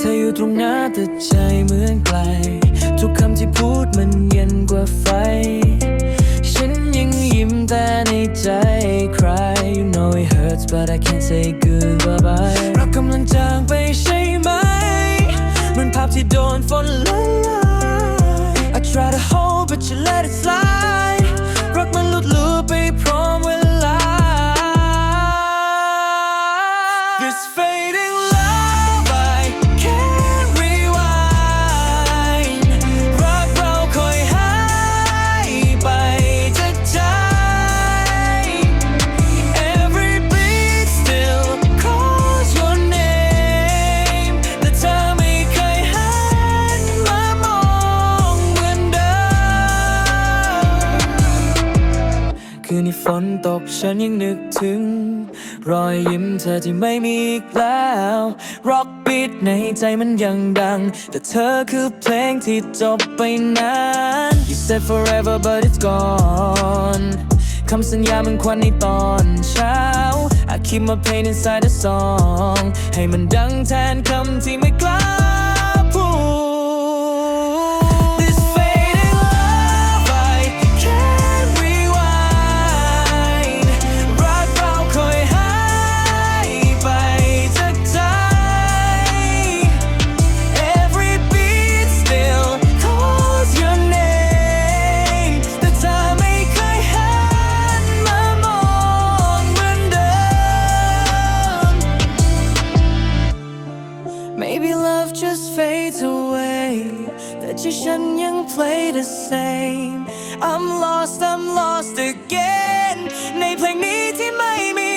ธออยู่ตรงหน้าแต่ใจเหมือนไกล ทุกคำที่พูดมันเย็นกว่าไฟ ฉันยังยิ้มแต่ในใจ cry you know it hurts but I can't say goodbye เรากำลังจางไปใช่ไหมเหมือนภาพที่โดนฝนละลาย I try to hold but you let it slide ฝนตกฉันยังนึกถึง รอยยิ้มเธอที่ไม่มีอีกแล้วร็อกบีทในใจมันยังดัง แต่เธอคือเพลงที่จบไปนาน You said forever but it's gone คำสัญญามันควันในตอนเช้า I keep my pain inside the song ให้มันดังแทนคำที่ไม่กล้า fades away แต่ใจฉันยัง play the same I'm lost I'm lost again ในเพลงนี้ที่ไม่มี